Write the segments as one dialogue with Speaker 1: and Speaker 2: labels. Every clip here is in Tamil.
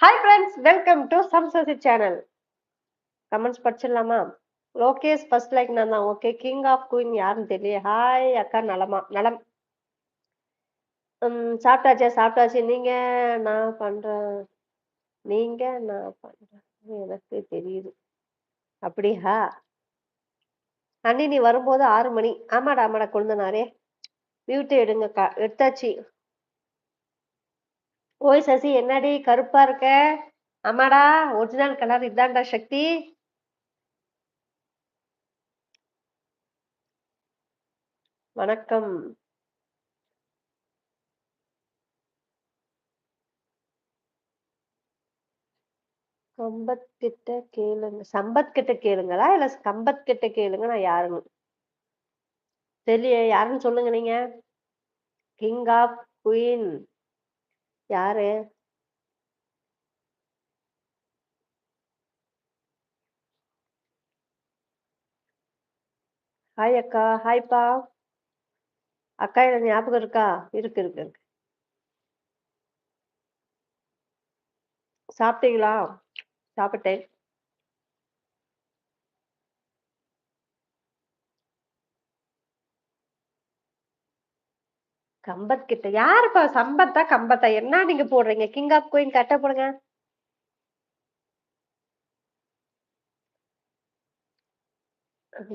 Speaker 1: ஹாய் ஃப்ரெண்ட்ஸ் வெல்கம் டு சம்சசி சேனல் கமெண்ட்ஸ் படிச்சிடலாமா? லோகேஷ் ஃபர்ஸ்ட் லைக் நான் தான். ஓகே கிங் ஆஃப் குயின் யாருன்னு தெரியல ஹாய் அக்கா நலமா? நலம். ம், சாப்பிட்டாச்சே? சாப்பிட்டாச்சு. நீங்க நான் பண்றேன் நீங்க நான் பண்றேன் எனக்கு தெரியுது. அப்படியா? அண்ணி நீ வரும்போது ஆறு மணி. ஆமாடா ஆமாடா கொழுந்தனாரே. மியூட் எடுங்கக்கா. எடுத்தாச்சு. ஓய் சசி என்னடி கருப்பா இருக்க? ஆமாடா ஒரிஜினல் கலர் இதான்டா சக்தி. வணக்கம். கம்பத் கிட்ட கேளுங்க. சம்பத் கிட்ட கேளுங்களா? இல்ல கம்பத் கிட்ட கேளுங்க. நான் யாருன்னு? தெரிய யாருன்னு சொல்லுங்க நீங்க. கிங் ஆஃப் குயின் யாரு? ஹாய் அக்கா. ஹாய்ப்பா அக்கா எனக்கு ஞாபகம் இருக்கா? இருக்கு இருக்கு இருக்கு. சாப்பிட்டீங்களா? சாப்பிட்டேன். கம்பத் கிட்ட யாருப்பா சம்பத்தா கம்பத்தா? என்ன நீங்க போடுறீங்க? கிங் ஆஃப் குயின் கட்ட போடுங்க.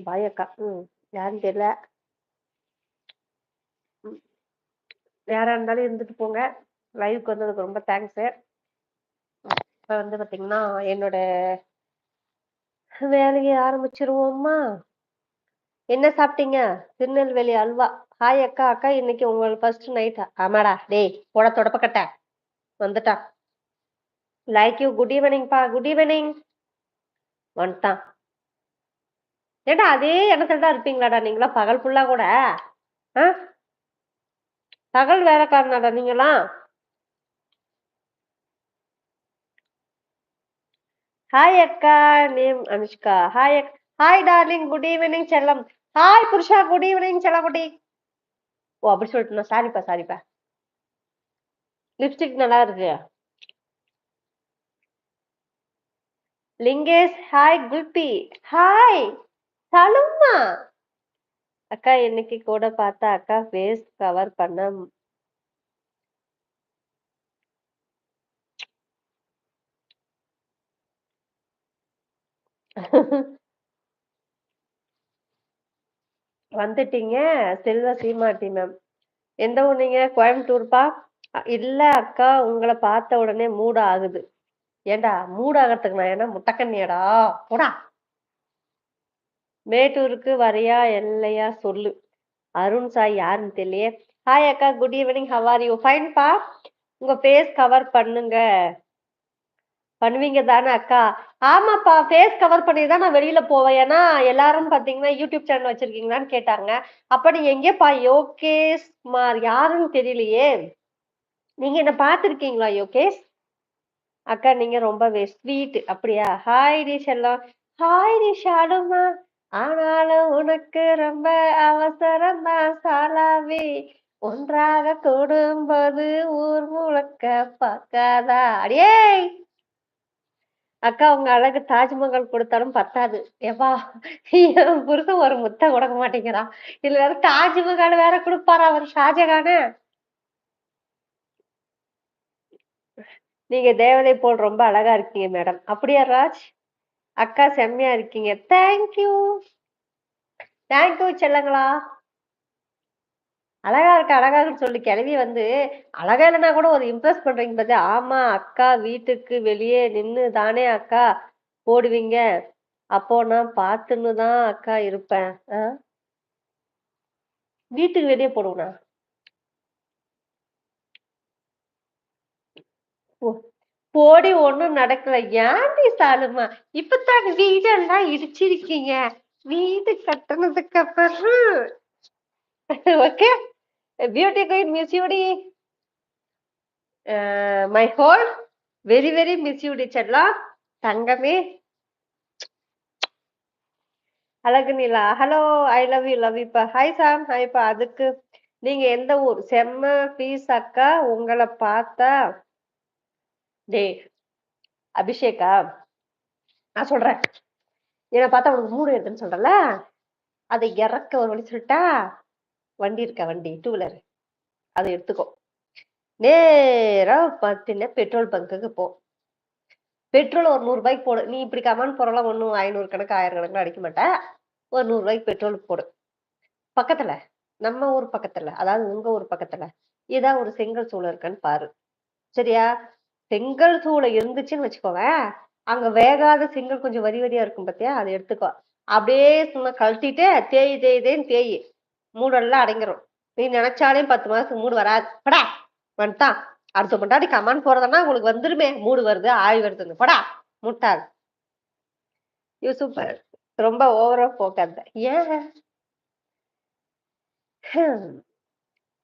Speaker 1: பாயக்கா. ம் யாரும் தெரியல. யாரா இருந்தாலும் இருந்துட்டு போங்க. லைவுக்கு வந்ததுக்கு ரொம்ப தேங்க்ஸ் இப்ப வந்து பாத்தீங்கன்னா என்னோட வேலையை ஆரம்பிச்சிருவோமா என்ன சாப்பிட்டீங்க? திருநெல்வேலி அல்வா. ஹாய் அக்கா அக்கா இன்னைக்கு உங்களுக்கு ஃபர்ஸ்ட் நைட்டா ஆமாடா டேய் போட தொடப்பக்கட்ட வந்துட்டான் லைக் யூ குட் ஈவினிங்ப்பா குட் ஈவினிங் வந்துட்டான். ஏடா அதே இடத்துல தான் இருப்பீங்களாடா நீங்களா பகல் ஃபுல்லாக கூட? ஆ? பகல் வேலைக்காரனாடா நீங்களாம்? ஹாய் அக்கா name Anushka. Hi hi darling good evening செல்லம். ஹாய் புருஷா குட் ஈவினிங் செல்லக்குட்டி. ஓ அப்படி சொல்லிட்டு சாரிப்பா சாரிப்பா லிப்ஸ்டிக் நல்லா இருக்கு. லிங்கேஷ் ஹாய் குல்பி ஹாய் சலுமா அக்கா இன்னைக்கு கூட பார்த்தா அக்கா ஃபேஸ் கவர் பண்ண ம- வந்துட்டீங்க. செல்வ சீமாட்டி மேம் எந்த ஊர் நீங்க கோயம்புத்தூர்ப்பா இல்ல அக்கா உங்களை பார்த்த உடனே மூட ஆகுது ஏண்டா? மூட ஆகிறதுக்கு நான் என்ன முட்டக்கண்ணியடா? போடா. மேட்டூருக்கு வரையா இல்லையா சொல்லு. அருண் சாய் யாருன்னு தெரியலையே. ஹாய் அக்கா good evening how are you ஃபைன்பா உங்க ஃபேஸ் கவர் பண்ணுங்க. பண்ணுவீங்க தானே அக்கா? ஆமாப்பா ஃபேஸ் கவர் பண்ணி தான் நான் வெளியில போவேன். ஏன்னா எல்லாரும் பாத்தீங்கன்னா யூடியூப் சேனல் வச்சிருக்கீங்களான்னு கேட்டாங்க. அப்ப நீங்க எங்கேப்பா? யோகேஷ் குமார் யாருன்னு தெரியலையே. நீங்க என்ன பாத்திருக்கீங்களா யோகேஷ்? அக்கா நீங்க ரொம்ப ஸ்வீட் அப்படியா? ஹாய் ரீஷ் எல்லாம் ஹாய் ரீஷ் ஆடுமா ஆனாலும் உனக்கு ரொம்ப அவசரம் தான் சாலாவி. ஒன்றாக கூடும்போது ஊர் முழக்க பார்க்காதா? அடியே அக்கா உங்க அழகு தாஜ்மஹால் கொடுத்தாலும் பத்தாது. ஏப்பா என் புருஷன் ஒரு முத்தம் கொடுக்க மாட்டேங்கிறான் இதுல வேற தாஜ்மஹால் வேற கொடுப்பாரா அவர் ஷாஜகானு? நீங்க தேவதை போல் ரொம்ப அழகா இருக்கீங்க மேடம். அப்படியா ராஜ்? அக்கா செம்மையா இருக்கீங்க. தேங்க்யூ தேங்க்யூ செல்லங்களா. அழகா இருக்கு அழகா இருக்குன்னு சொல்லி கிளவி வந்து அழகா இல்லைன்னா கூட ஒரு இம்ப்ரெஸ் பண்றீங்க பார்த்து ஆமா அக்கா வீட்டுக்கு வெளியே நின்று தானே அக்கா போடுவீங்க. அப்போ நான் பார்த்துன்னு தான் அக்கா இருப்பேன். வீட்டுக்கு வெளியே போடுவேனா போடி ஒண்ணும் நடக்கல. ஏன்டி சாலுமா? இப்பதான் வீடெல்லாம் இடிச்சிருக்கீங்க. வீடு கட்டுனதுக்கு அப்புறம். Okay. Beauty queen miss யூடி my whole very very miss யூடி செல்லா தங்கமே. அழகு நிலா. Hello I love you love இப்ப ஹாய் சாம் ஹாய் ஹாய்ப்பா அதுக்கு நீங்க எந்த ஊர்? செம்ம பீஸ் அக்கா. உங்களை பார்த்தா. டேய் அபிஷேக்கா நான் சொல்றேன். என்ன பார்த்தா உனக்கு மூடு எடுத்துன்னு சொல்றல அதை இறக்க ஒரு வழி சொல்லிட்டா? வண்டி இருக்கா? வண்டி டூ வீலர் அதை எடுத்துக்கோ. நேரா பார்த்தீங்கன்னா பெட்ரோல் பங்குக்கு போ. பெட்ரோல் ஒரு நூறு ரூபாய்க்கு போடு. நீ இப்படி கமான் போறலாம் ஒன்றும் ஐநூறு கணக்கு ஆயிரம் கணக்குல அடிக்க மாட்டேன் ஒரு நூறுபாய்க்கு பெட்ரோல் போடு. பக்கத்துல நம்ம ஊர் பக்கத்துல அதாவது உங்க ஊர் பக்கத்துல ஏதாவது ஒரு செங்கல் சூளை இருக்கான்னு பாரு. சரியா? செங்கல் சூளை இருந்துச்சுன்னு வச்சுக்கோவேன் அங்க வேகாத செங்கல் கொஞ்சம் வரி வரியா இருக்கும் பார்த்தியா அதை எடுத்துக்கோ. அப்படியே சும்மா கழட்டிட்டு தேய் தேய் தேய்ன்னு தேய். மூடெல்லாம் அடங்கிரும். நீ நினைச்சாலே பத்து மாசத்துக்கு மூடு வராது. படா வந்துட்டான் அடுத்த முன்னாடி கமான் போறதுன்னா உங்களுக்கு வந்துருமே. மூடு வருது ஆய் வருதுன்னு. படா முட்டாள். யூ சூப்பர் ரொம்ப ஓவரா போக்காத ஏன்?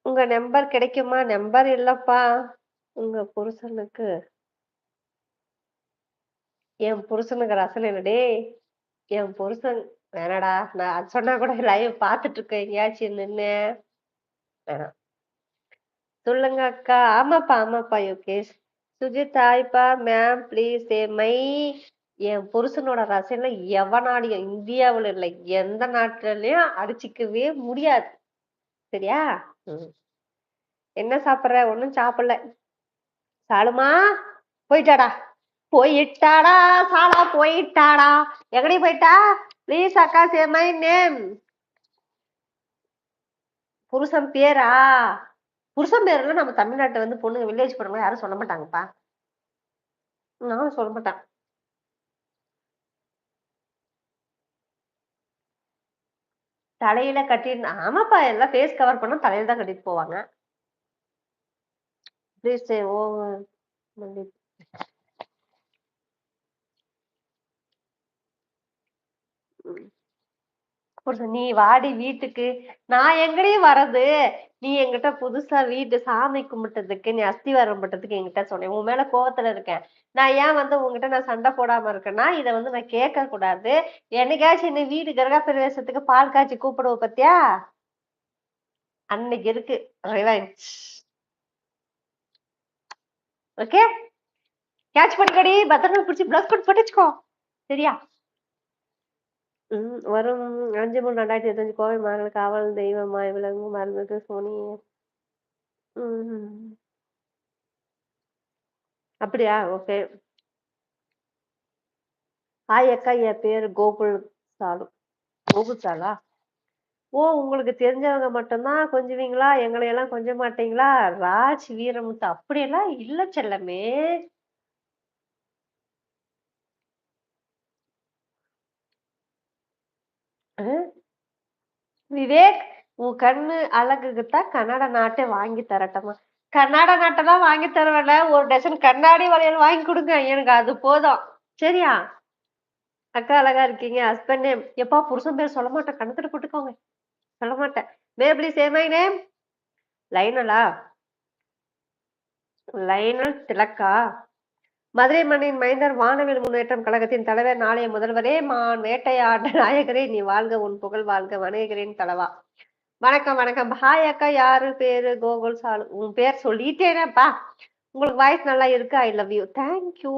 Speaker 1: உங்க நம்பர் கிடைக்குமா? நம்பர் இல்லப்பா. உங்க புருஷனுக்கு. என் புருஷனுக்கு ரசனை என்னடே என் புருஷன் வேணாடா நான் அது சொன்னா கூட லைவ் பார்த்துட்டு இருக்கேன் எங்கேயாச்சும் நின்னு. வேணாம். சொல்லுங்க அக்கா. ஆமாப்பா ஆமாப்பா யோகேஷ். சுஜித் ஆய்ப்பா மேம் ப்ளீஸ் மை என் புருஷனோட ரசனை எவனாலையும் இந்தியாவுல இல்லை எந்த நாட்டுலயும் அடிச்சிக்கவே முடியாது. சரியா? என்ன சாப்பிடுற? ஒன்றும் சாப்பிடல. சாலுமா போயிட்டாடா. போயிட்டாடா சாலா போயிட்டாடா. எங்கடி போயிட்டா? ப்ளீஸ் அக்கா சே மை நேம் புருஷன் பேரா? புருஷன் பேர்ல நம்ம தமிழ்நாட்டை வந்து பொண்ணுங்க வில்லேஜ் பொண்ணுங்க யாரும் சொல்ல மாட்டாங்கப்பா. நானும் சொல்ல மாட்டேன். தலையில கட்டி ஆமாப்பா எல்லாம் ஃபேஸ் கவர் பண்ணா தலையில தான் கட்டிட்டு போவாங்க. Oh, ப்ளீஸ் ஓ புருஷன் நீ வாடி வீட்டுக்கு நான் எங்கடையும் வர்றது. நீ என்கிட்ட புதுசா வீட்டு சாமி கும்பிட்டதுக்கு நீ அஸ்திவாரம் கும்பிட்டதுக்கு என்கிட்ட சொன்னேன் உன் மேல கோவத்துல இருக்கேன். நான் ஏன் வந்து உங்ககிட்ட நான் சண்டை போடாம இருக்கேன்னா இதை வந்து நான் கேட்க கூடாது. என்னைக்காச்சும் என்ன வீடு கிரக பிரவேசத்துக்கு பால் காய்ச்சி கூப்பிடுவ பத்தியா? அன்னைக்கு இருக்கு. ஓகே கேட்ச் பண்ணிக்கடி. பத்திரமா பிடிச்சி பிளஸ் பண்ணி போட்டுச்சுக்கோ சரியா? ம், வரும். அஞ்சு மூணு ரெண்டாயிரத்தி இருபத்தஞ்சு கோவை மகள் காவல் தெய்வமாய் விளங்கும் மருந்துக்கு சோனி அப்படியா? ஓகே. ஹாய் அக்கா என் பேர் கோகுல் சாலு. கோகுல் சாலா? ஓ உங்களுக்கு தெரிஞ்சவங்க மட்டும்தான் கொஞ்சுவீங்களா? எங்களை எல்லாம் கொஞ்ச மாட்டீங்களா? ராஜ் வீரமுத்து அப்படியெல்லாம் இல்ல செல்லமே. விவேக் உன் கண்ணு அழகுக்குத்தான் கன்னட நாட்டை வாங்கி தரட்டமா? கன்னட நாட்டை தான் வாங்கி தருவேன ஒரு டசன் கண்ணாடி வளையல் வாங்கி கொடுங்க. எனக்கு அது போதும். சரியா? அக்கா அழகா இருக்கீங்க. ஹஸ்பண்ட் நேம் எப்பா புருஷன் பேர் சொல்ல மாட்டேன். கணக்கிட்டு போட்டுக்கோங்க சொல்ல மாட்டேன். மேப்ளி சேமாய் நேம் லைனலா லைனல் திலக்கா? மதுரை மண்ணின் மைந்தர் வானவில் முன்னேற்றம் கழகத்தின் தலைவர் நாளைய முதல்வரே மான் வேட்டையாட நாயகரே நீ வாழ்க உன் புகழ் வாழ்க வணங்குகிறேன் தலைவா. வணக்கம் வணக்கம். ஹாய் அக்கா யாரு பேரு? கோகுல் சாலு. உன் பேர் சொல்லிட்டேனேப்பா. உங்களுக்கு வாய்ஸ் நல்லா இருக்கு? I love you thank you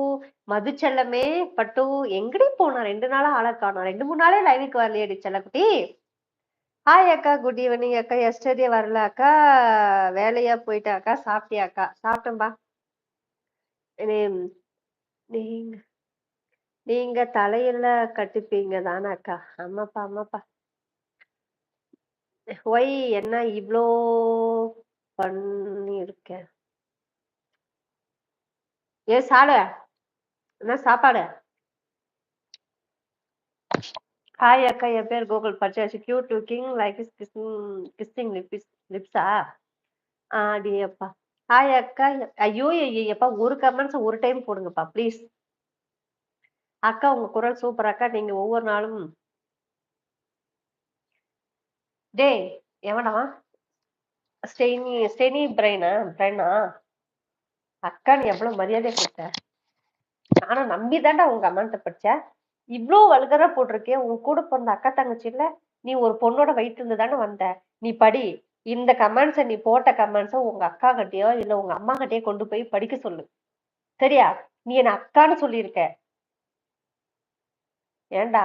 Speaker 1: மதுச்செல்லமே பட்டு எங்கடி போனா? ரெண்டு நாளா ஆளை காணும். ரெண்டு மூணு நாளே லைவுக்கு வரலையடி செல்லக்குட்டி. ஹாய் அக்கா குட் ஈவினிங் அக்கா. எஸ்டர்டே வரல அக்கா. வேலையா போயிட்டா அக்கா. சாப்பிட்டியா அக்கா? சாப்பிட்டேன்பா. நீங்க நீங்க தலையில கட்டிப்பீங்க தானே அக்கா. ஆமாப்பா ஆமாப்பா. ஒய் என்ன இவ்ளோ பண்ணிருக்கேன் ஏ சாலு என்ன சாப்பாடு? ஹாய் அக்கா என் பேர் Gokul. பச்சாச்சு cute looking like is kissing kissing lips லிப்ஸா ஆடியப்பா ஹாய் அக்கா. ஐயோ ஐயப்பா ஒரு கமெண்ட்ஸ் ஒரு டைம் போடுங்கப்பா ப்ளீஸ் அக்கா உங்க குரல் சூப்பர் அக்கா நீங்க ஒவ்வொரு நாளும் டேய் எவனா? ஸ்டெனி ஸ்டெனி பிரைனா? பிரைனா? அக்கா நீ எவ்வளவு மரியாதை கொடுத்த? நானும் நம்பி தாண்டா உங்க அம்மாண்ட படிச்சேன் இவ்வளோ வல்கரா போட்டிருக்கேன் உன் கூட பிறந்த அக்கா தங்கச்சி இல்ல நீ ஒரு பொண்ணோட வயிற்று இருந்து தானே வந்த. நீ படி. இந்த கமெண்ட்ஸை நீ போட்ட கமெண்ட்ஸை உங்க அக்கா கிட்டயோ இல்ல உங்க அம்மா கிட்டயோ கொண்டு போய் படிக்க சொல்லு. சரியா? நீ என்ன அக்கான்னு சொல்லியிருக்க. ஏண்டா?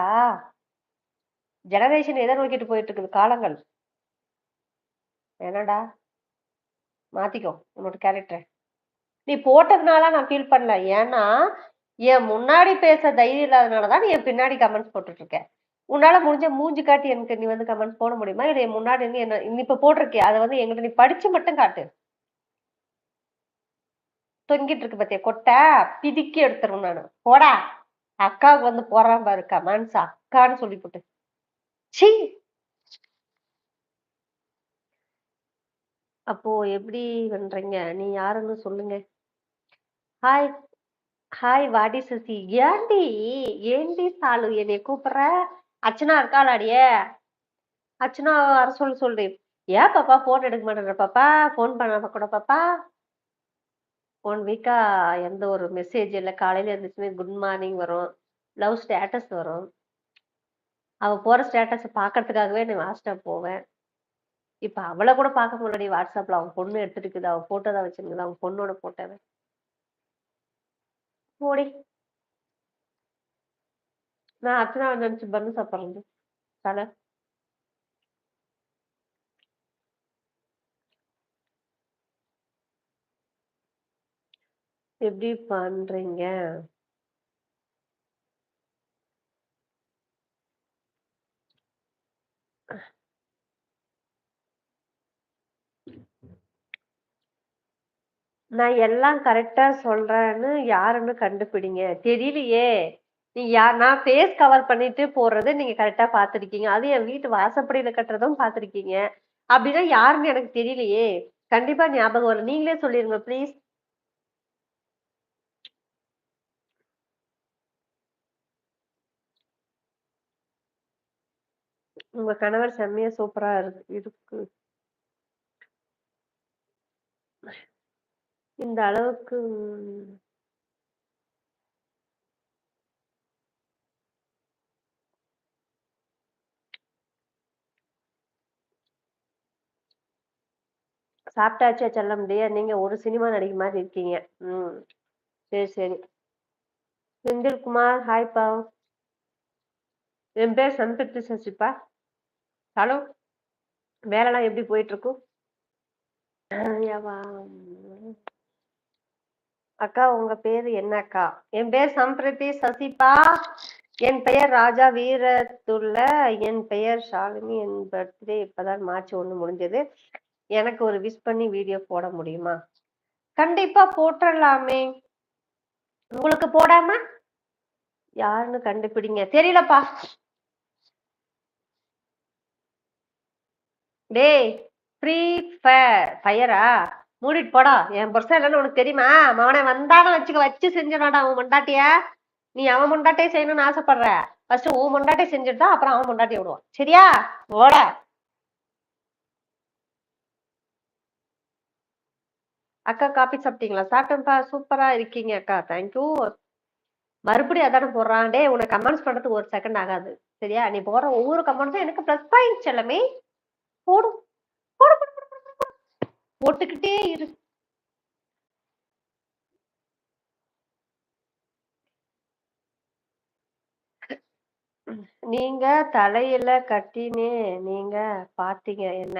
Speaker 1: ஜெனரேஷன் எதை நோக்கிட்டு போயிட்டு இருக்குது காலங்கள். என்னடா? மாத்திக்கோ உன்னோட கேரக்டர் நீ போட்டதுனால நான் ஃபீல் பண்ணல. ஏன்னா என் முன்னாடி பேச தைரியம் இல்லாதனால தான் நீ என் பின்னாடி கமெண்ட்ஸ் போட்டுட்டு இருக்க உன்னால முடிஞ்ச மூஞ்சி காட்டி எனக்கு நீ வந்து கமெண்ட்ஸ் போட முடியுமா? இல்லை முன்னாடி இருந்து என்ன நீ இப்ப போட்டிருக்கே அதை வந்து எங்கிட்ட நீ படிச்சு மட்டும் காட்டு. தொங்கிட்டு இருக்கு பத்தியா? கொட்டை பிதிக்கி எடுத்துரும் நானு. போடா. அக்காவுக்கு வந்து போறான் பாரு கமெண்ட்ஸ் அக்கான்னு சொல்லி போட்டு சி அப்போ எப்படி பண்றீங்க? நீ யாருன்னு சொல்லுங்க. ஹாய் ஹாய் வாடி சசி. ஏண்டி ஏண்டி சாலு? என்னைய கூப்பிடுற? அர்ச்சனா இருக்காளாடியே? அர்ச்சனா வர சொல்லு சொல்றேன் ஏன் பாப்பா போன் எடுக்க மாட்டேன்ற பாப்பா? போன் பண்ண கூட பாப்பா? ஒன் வீக்கா எந்த ஒரு மெசேஜ் இல்லை. காலையில இருந்துச்சுமே குட் மார்னிங் வரும். லவ் ஸ்டேட்டஸ் வரும். அவ போற ஸ்டேட்டஸ் பாக்குறதுக்காகவே நான் வாட்ஸ்அப் போவேன். இப்ப அவளை கூட பார்க்க முன்னாடி வாட்ஸ்அப்ல அவன் பொண்ணு எடுத்துருக்குது அவன் போட்டோ தான் வச்சிருக்குது. அவன் பொண்ணோட போட்டோவை போடி. நான் அர்ச்சனா நினைச்சு பண்ணு சாப்பிடுறது தலை. எப்படி பண்றீங்க? நான் எல்லாம் கரெக்டா சொல்றேன்னு யாருன்னு கண்டுபிடிங்க. தெரியலையே. நீ யார் நான் ஃபேஸ் கவர் பண்ணிட்டு போடுறது நீங்க கரெக்டா பாத்திருக்கீங்க அது என் வீட்டு வாசப்படியில கட்டுறதும் பாத்திருக்கீங்க அப்படின்னா யாருன்னு எனக்கு தெரியலையே. கண்டிப்பா ஞாபகம் வரும். நீங்களே சொல்லிருங்க ப்ளீஸ் உங்க கணவர் செம்மையா சூப்பரா இருக்கு இருக்கு. இந்த அளவுக்கு சாப்பிட்டாச்சா சொல்ல முடியாது நீங்க ஒரு சினிமா நடிகை மாதிரி இருக்கீங்க. ம். சரி சரி. செந்தில்குமார் ஹாய் பா என் பேர் சம்பித்து சசிப்பா. ஹலோ. வேலைலாம் எப்படி போயிட்டு இருக்கும் அக்கா உங்க பேரு என்ன அக்கா என் பேர் சம்பிரதி சசிபா என் பெயர் ராஜா வீரத்துள்ள என் பெயர் ஷாலினி. என் பர்த்டே இப்பதான் மார்ச் ஒண்ணு முடிஞ்சது. எனக்கு ஒரு விஷ் பண்ணி வீடியோ போட முடியுமா? கண்டிப்பா போட்டுடலாமே. உங்களுக்கு போடாம? யாருன்னு கண்டுபிடிங்க. தெரியலப்பா. டேய் ஃப்ரீ ஃபயர் ஃபயரா மூடிட்டு போடா. என் புருஷன் இல்லைன்னு உனக்கு தெரியுமா? மகனை வந்தாலும் வச்சுக்க வச்சு செஞ்சிடாடா அவன் மொண்டாட்டிய நீ அவன் மொண்டாட்டியே செய்யணும்னு ஆசைப்படுற. ஃபர்ஸ்ட் உன் மொண்டாட்டியை செஞ்சுட்டு தான் அப்புறம் அவன் மொண்டாட்டியை விடுவான். சரியா? ஓட அக்கா காபி சாப்பிட்டீங்களா? சாப்பிட்டேன்ப்பா. சூப்பரா இருக்கீங்க அக்கா. தேங்க்யூ மறுபடியும் அதானே போடுறான். டேய் உனக்கு கமெண்ட்ஸ் பண்றதுக்கு ஒரு செகண்ட் ஆகாது. சரியா? நீ போடுற ஒவ்வொரு கமெண்ட்ஸும் எனக்கு ப்ளஸ் பாயிண்ட்ஸ் எல்லாமே போடும் போட்டுக்கிட்டே இரு. நீங்க தலையில கட்டினே நீங்க பாத்தீங்க என்ன?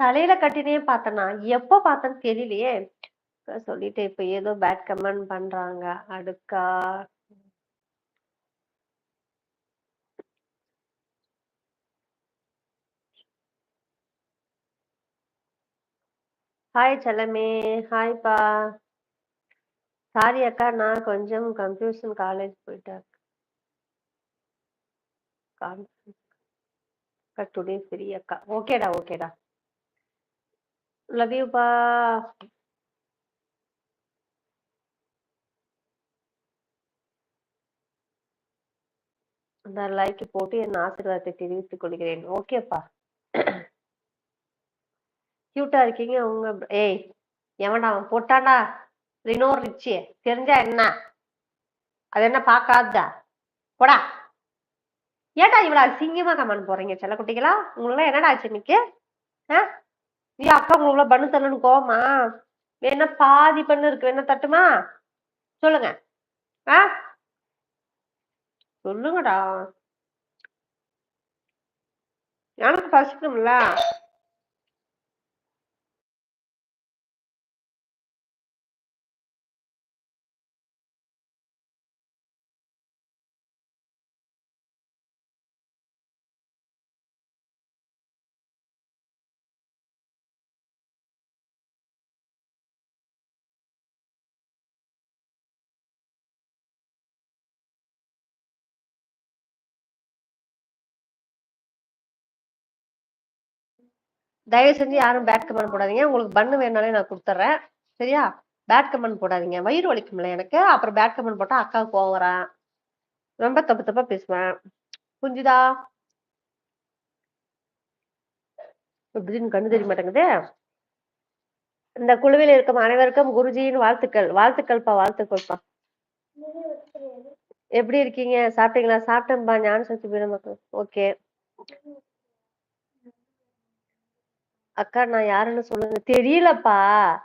Speaker 1: தலையில கட்டினே பார்த்தனா எப்ப பார்த்தேன்னு தெரியலையே. சொல்லிட்டு இப்ப ஏதோ பேட் கமெண்ட் பண்றாங்க. அடுக்கா. ஹாய் செல்லமே. ஹாய்ப்பா சாரி அக்கா நான் கொஞ்சம் கன்ஃபியூஷன் காலேஜ் போயிட்டேன். அக்கா டுடே ஃப்ரீ அக்கா. ஓகேடா ஓகேடா லவ் யூப்பா அந்த லைக் போட்டு என் ஆசீர்வாதத்தை தெரிவித்துக் கொள்கிறேன். ஓகேப்பா கியூட்டா இருக்கீங்க உங்க ஏய் எவன்டா அவன் போட்டான்டா ரினோ ரிச்சி தெரிஞ்சா என்ன? அது என்ன பார்க்காதா? போடா. ஏட்டா இவ்வளவு சிங்கமா கமெண்ட் போறீங்க செல்ல குட்டிகளா உங்களெல்லாம் என்னடா ஆச்சு இன்னைக்கு? ஆ? ஐயோ அக்கா உங்களை பண்ணு தரணும்னு கோவமா? வேணா பாதி பண்ணு இருக்கு. வேணா தட்டுமா? சொல்லுங்க. ஆ? சொல்லுங்கடா. எனக்கு பசிக்கும்ல. தயவு செஞ்சு யாரும் பேட் கமெண்ட் போடாதீங்க. உங்களுக்கு பண்ணு வேணாலே நான் கொடுத்துட்றேன் சரியா? பேட் கமெண்ட் போடாதீங்க. வயிறு வலிக்கும்ல எனக்கு. அப்புறம் பேட் கமெண்ட் போட்டா அக்காவுக்கு போகிறேன் ரொம்ப தப்பு தப்பா பேசுவேன். புரிஞ்சுதா? இப்படின்னு கண்ணு தெரிய மாட்டேங்குது. இந்த குழுவில் இருக்கும் அனைவருக்கும் குருஜியின் வாழ்த்துக்கள். வாழ்த்துக்கள்ப்பா வாழ்த்துக்கள்ப்பா. எப்படி இருக்கீங்க? சாப்பிட்டீங்களா? சாப்பிட்டேன்பா. ஞான சக்தி பீடமக்கள் ஓகே அக்கா நான் யாருன்னு சொல்லுங்க. தெரியலப்பா.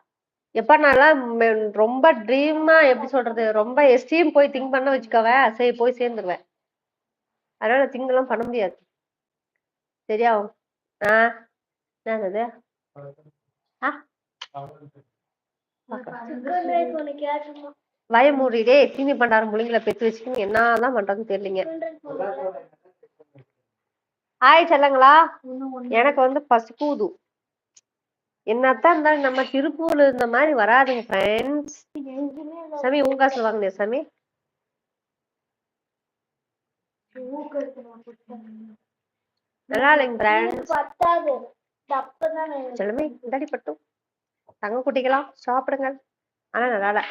Speaker 1: எப்ப மெ- ரொம்ப ட்ரீமா எப்படி சொல்றது ரொம்ப எஸ்டீம் போய் திங்க் பண்ண வச்சுக்கவே. சரி போய் சேர்ந்துருவேன். அதனால திங்க் எல்லாம் பண்ண முடியாது. சரியா? ஆ என்னது ஆ? வய மூடிடே சீனி பண்டாரம் முள்ளிங்களை பெத்து வச்சுக்கின்னு என்னதான் பண்றதுன்னு தெரியலீங்க. ஹாய் செல்லங்களா. எனக்கு வந்து பசிக்குது என்னத்தான் இருந்தாலும் நம்ம திருப்பூர்ல இருந்த மாதிரி வராதுங்க ஃப்ரெண்ட்ஸ் சாமி உங்க காசுல வாங்கினே சாமி? நல்லா இல்லைங்க
Speaker 2: தப்புதானே
Speaker 1: செல்லமே இந்தாடி பட்டும் தங்க குட்டிகளா சாப்பிடுங்க. ஆனா நல்லா இல்ல.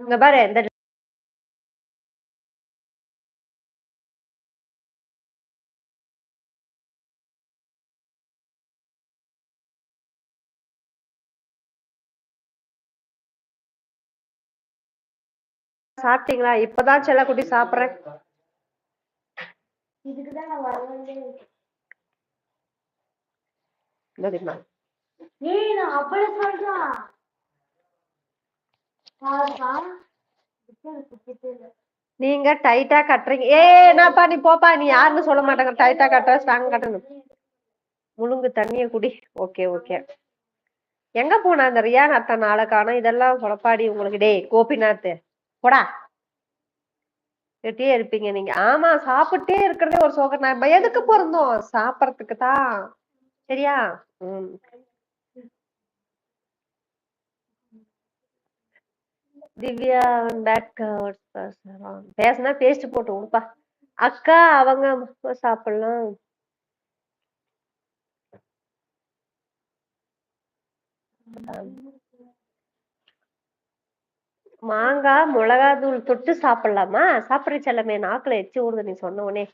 Speaker 1: இங்க பாரு இந்த சாப்பிட்டீங்களா? இப்பதான் செல்லக்குட்டி சாப்பிடுறேன். நீங்க டைட்டா கட்டுறீங்க. ஏ என்னப்பா நீ போப்பா. நீ யாருன்னு சொல்ல மாட்டாங்க. டைட்டா கட்டுற ஸ்ட்ராங் கட்டணும். முழுங்கு தண்ணிய குடி. Okay okay. எங்க போனா அந்த ரியான் அத்தனை நாளை காணோம்? இதெல்லாம் குழப்பாடி உங்களுக்கு. டேய் கோபிநாத். போடா. கேட்டே இருப்பீங்க நீங்க. ஆமா சாப்பிட்டே இருக்கிறதே ஒரு சோகம் நம்ம எதுக்கு பிறந்தோம் சாப்பிடறதுக்கு தான். சரியா? உம் திவ்யா பேக் பேசினா பேஸ்ட் போட்டு கொடுப்பா அக்கா அவங்க சாப்பிடலாம். மாங்காய் மிளகாத்தூள் தொட்டு சாப்பிடலாமா? சாப்பிடுற செல்லமே நாக்குல எச்சி விடுது நீ சொன்ன உடனே.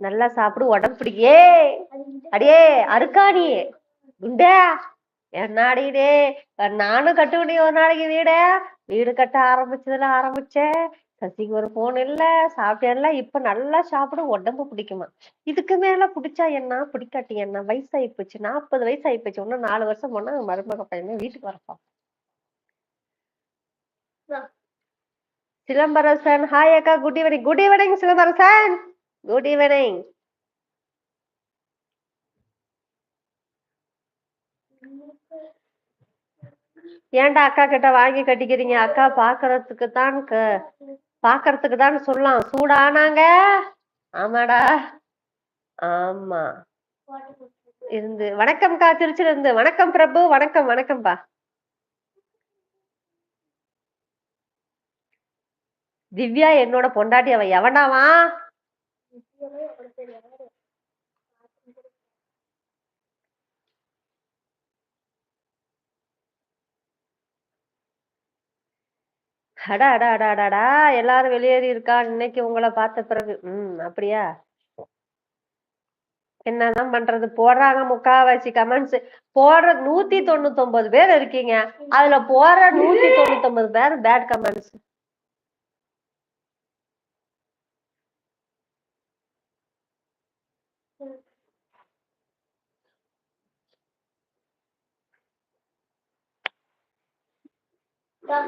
Speaker 1: நல்லா சாப்பிடு உடம்பு பிடிக்கே அடியே அருக்காணி. குண்டா என்னாடி டே நானும் கட்டுக்கணும் ஒரு நாளைக்கு வீட. வீடு கட்ட ஆரம்பிச்சதுல ஆரம்பிச்சேன். சசிக்கு ஒரு போன் இல்ல சாப்பிட்டேன்ல இப்ப நல்லா சாப்பிடும் உடம்பு பிடிக்குமா? இதுக்கு மேல பிடிச்சா என்ன? பிடிக்காட்டி என்ன? வயசாகி போச்சு நாற்பது வயசாயி போச்சு. இன்னும் நாலு வருஷம் போனா மருமக பையனே வீட்டுக்கு வரப்பா சிலம்பரசன் ஹாய் அக்கா good evening good evening Silambarasan. Good evening ஏன்டா அக்கா கிட்ட வாங்கி கட்டிக்கிறீங்க? அக்கா பாக்குறதுக்கு தான் பாக்குறதுக்கு தான் சொல்லலாம் சூடானாங்க ஆமாடா. ஆமா. இருந்து. வணக்கம்க்கா திருச்சியில இருந்து வணக்கம் பிரபு வணக்கம் வணக்கம்ப்பா திவ்யா என்னோட பொண்டாட்டி அவ எவனாவா? அடா அடா அடா அடாடா எல்லாரும் வெளியேறி இருக்கா? இன்னைக்கு உங்களை பார்த்த பிறகு. ம் அப்படியா? என்னதான் பண்றது? போடுறாங்க முக்காவாசி கமெண்ட்ஸ் போடுற நூத்தி தொண்ணூத்தி ஒன்பது பேர் இருக்கீங்க. அதுல போடுற நூத்தி தொண்ணூத்தி ஒன்பது பேர் பேட் கமெண்ட்ஸ்
Speaker 2: தா.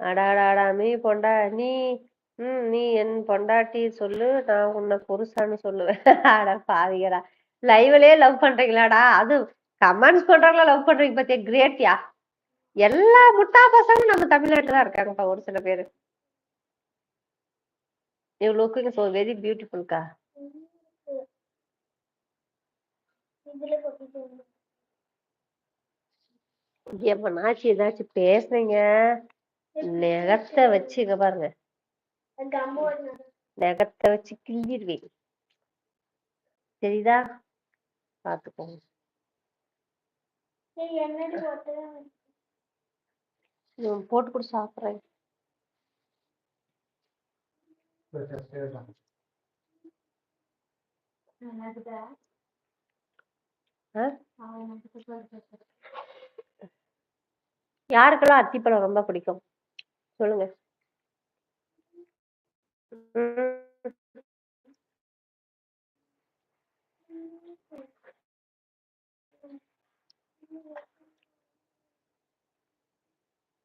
Speaker 1: அடாடாடா நீ பொண்டா நீ ம் நீ என் பொண்டாட்டி சொல்லு நான் உன்னை புருஷன்னு சொல்லுவேன். அட பாவிகளா. லைவ்லயே லவ் பண்றீங்களாடா. அது கமெண்ட்ஸ் பண்றவங்களா லவ் பண்றீங்க பத்தியா? கிரேட்யா எல்லா முட்டா பசங்களும் நம்ம தமிழ்நாட்டுல தான் இருக்காங்கப்பா ஒரு சில பேரு. யூ லுக்கிங் சோ வெரி பியூட்டிஃபுல்கா
Speaker 2: வந்து.
Speaker 1: எப்பனாச்சும் ஏதாச்சும் பேசுனீங்க நெகத்தை வச்சு இங்க பாருங்க. நெகத்தை வச்சு கிள்ளிடுவேன் சரிதா? பாத்துக்கோங்க. போட்டு கூட சாப்பிடுறேன்?
Speaker 2: அவன் எனக்கு சூப்பரா இருக்கு.
Speaker 1: யாருக்கெல்லாம் அத்திப்பழம் ரொம்ப பிடிக்கும்? சொல்லுங்க.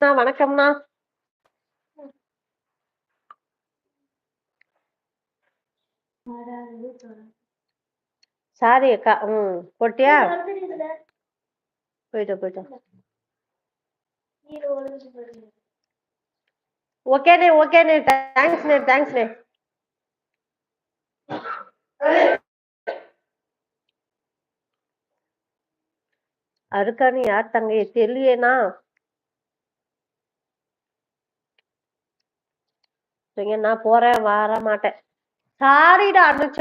Speaker 1: வணக்கம்ண்ணா.
Speaker 2: சொல்றேன்.
Speaker 1: சாரி அக்கா ம் போட்டியா?
Speaker 2: விழுந்துட்டு போயிடுது.
Speaker 1: ஓகேண்ணே ஓகேண்ணே தேங்க்ஸ்ண்ணே தேங்க்ஸ்ண்ணே அருக்கானு யார் தங்கை? சரிங்க நான் போறேன் வர மாட்டேன். சாரிடா அனுச்சல்